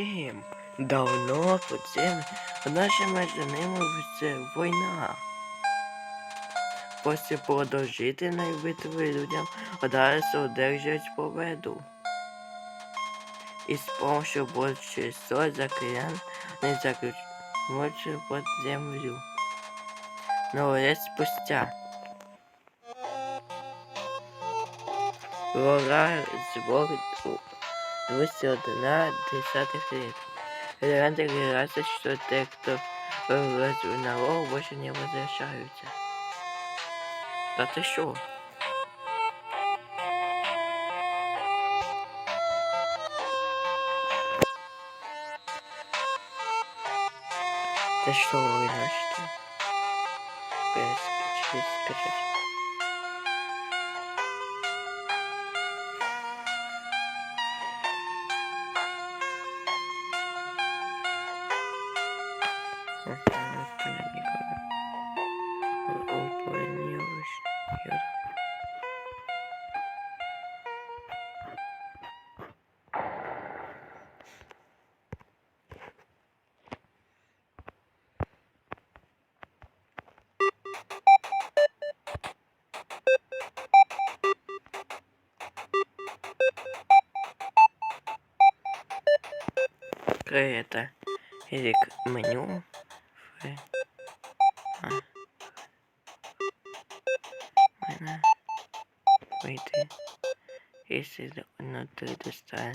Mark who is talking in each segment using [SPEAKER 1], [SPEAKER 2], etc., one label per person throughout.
[SPEAKER 1] Ем, давно тут це наша между ними це війна. Після продовжительної битви людям вдалося одержати победу. І з помощью більше сот заклинань не заключили под землю. Но лет спустя. Врага збор 201 десятых лет. Легенда говорится, что те, кто на лов, больше не возвращаются. Да ты шо? Ты что, вы значит? Перескочить, скачать. Это или к меню Ф. А. Мене вийти. Если на три достане.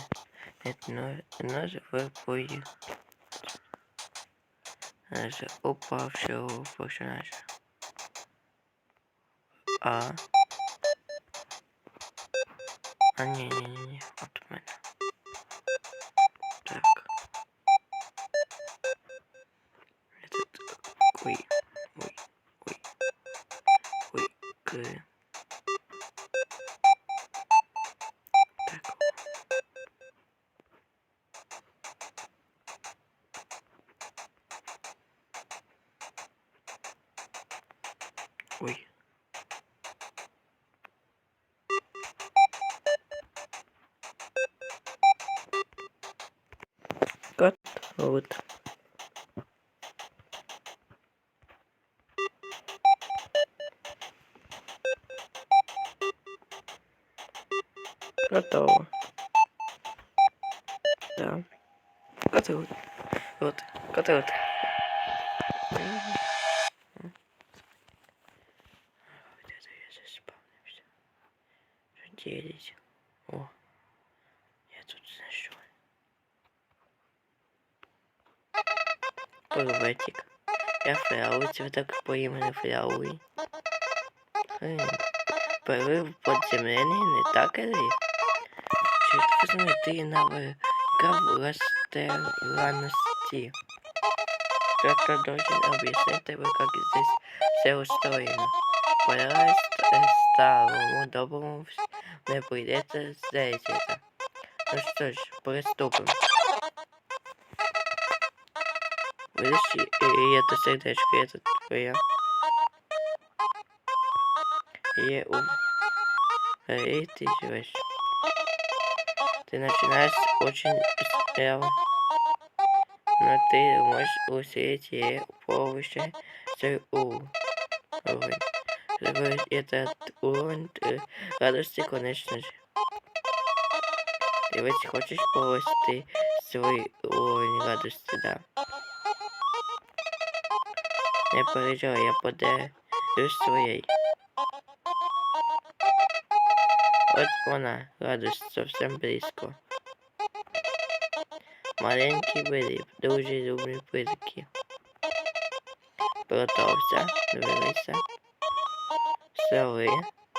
[SPEAKER 1] Это нож в бою. Наже упавшего персонажа. А. А не, Ой. Кот, вот. Готово. Да. Готово. Вот. Готово. Вот Приветик. Я Фрауи, цветок по імені Фрауи. Хм. Перерив подземельний не так і Черт возьми, ты навыкав растерянности. Кто-то должен объяснить тебе, как здесь все устроено. Пора старому доброму не придется здесь это. Ну что ж, приступим. Видишь, и, и это сердечко, это твоя. И у... И ты живешь. Ты начинаешь очень справа. Но ты можешь усилить ей повыше свой уровень. Чтобы этот уровень э, радости, конечно же. Ты ведь хочешь повысить свой уровень радости, да? Не переживай, я поделюсь своей. Вот она, радость совсем близко. Маленький виріб, дуже люблю призики. Готовься, дивися. Соли,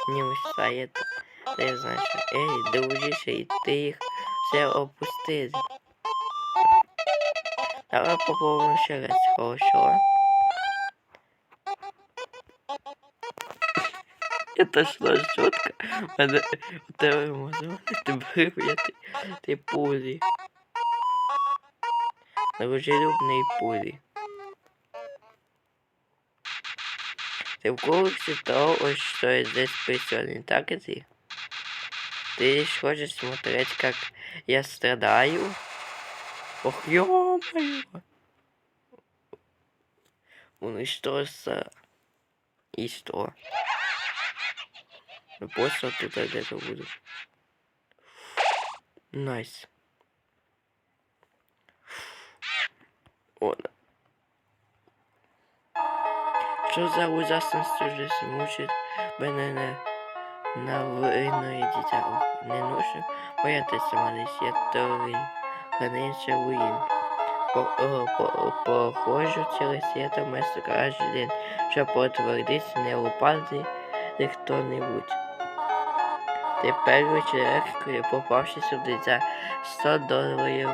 [SPEAKER 1] не вистає. Ти знаєш, ей, дружище, і ти їх все опустили. Давай попробуем ще раз, хорошо? Это шло жутко, Она... Это ты это. Ты пули. Дружелюбные пули. Ты в голосе того, что здесь присел, не так ли? Ты лишь хочешь смотреть, как я страдаю? Ох, ё-моё! Он и И что? Просто тут где-то буду. Найс. О, да. Що за ужасність вже мучить мене не навинне дитя. Ох, Не ношу боятися мались, я той границя по- Походжу цілий світ вместо кожен день, щоб потвердити не упаде хто-небудь. Тепер вечеркою попавши сюди за 100 доларів.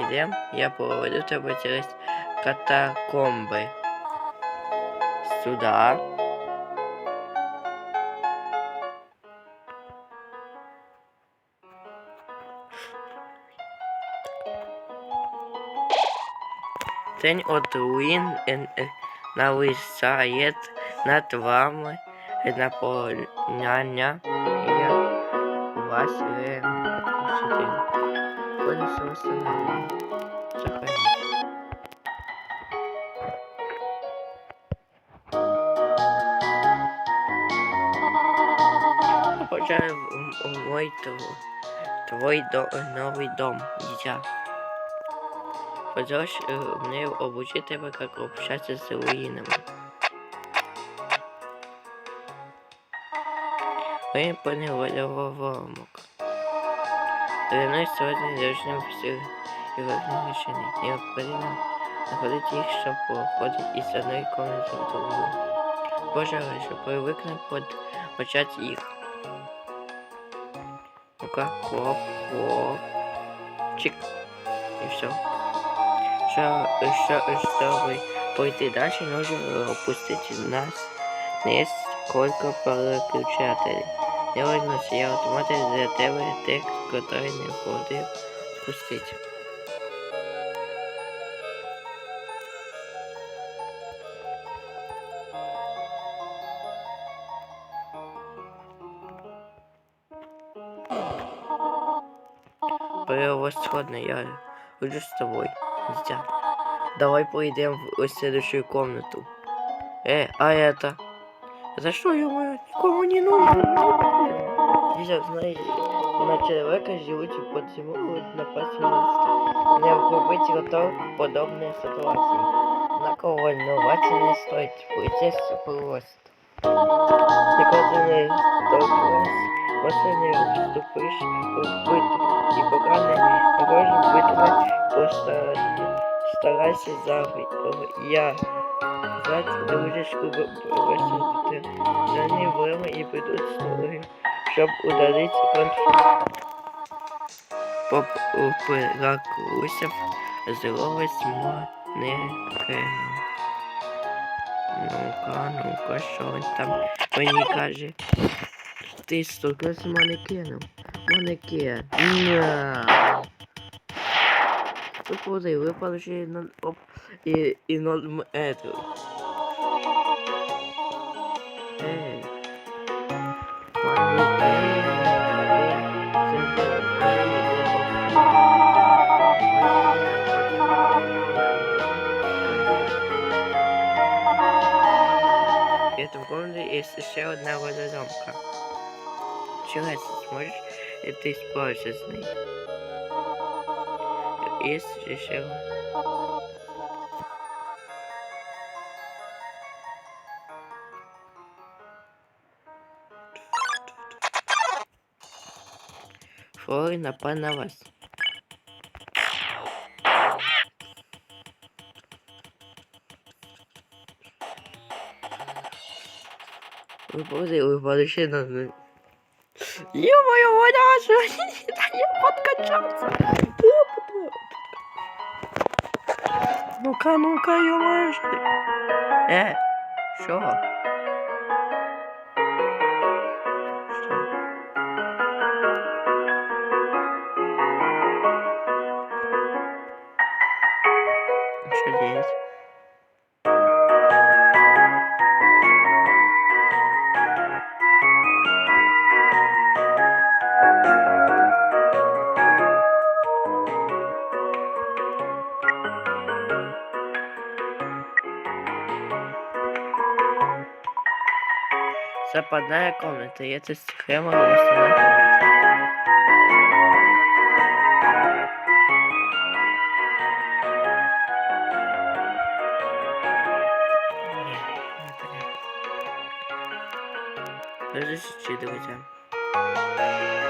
[SPEAKER 1] Ідем, я проведу тебе через катакомби. Сюда. Тень от руїн е, е, нависає над вами наповняння я вас решити. Полісо встановлено. В- в мой тв- твой до, дом, дитя. Э, мне обучить тебя, как общаться с руинами. Мы поняли вовомок. Дрянной сегодня должны все игровые решения. Необходимо находить их, чтобы ходить из одной комнаты в другую. Пожалуй, что привыкнуть под почать их. Ну-ка, хоп, хоп, чик, и все. Що, що, щоб пойти далі, нужно опустити нас несколько переключателей. Не волнуйся, я автоматик для тебе текст, который не входив спустити. Превосходно, я хочу с тобой, дитя. Давай пойдем в следующую комнату. Э, а это? За что ё никому не нужно? Дитя, знаешь, на человека живут под зимой могут напасть монстры. Не быть готов к подобной ситуации. Однако волноваться не стоит, процесс просто. Никогда не столкнулась, просто не вступишь в битву. И пока не можешь битвы, просто старайся за я. Знать дружечку висадити. За ней і прийдуть слуги, щоб удалити конфлікт. Попиракуся зловить манекен. Ну-ка, ну-ка, що він там мені каже? Ти стукнувся з манекеном. Манекен. Тупози, випали ще й на оп і, і ноль метрів. Это в городе есть еще одна водоломка. Человек, сможешь это использовать? Есть еще Флори напал на вас. Вы подали, подошли на... Ё-моё, Ваня, я подкачался! Ну-ка, ну-ка, ё-моё, Э, шо? западная комната, и это кремовая восточная комната. Подождите, друзья.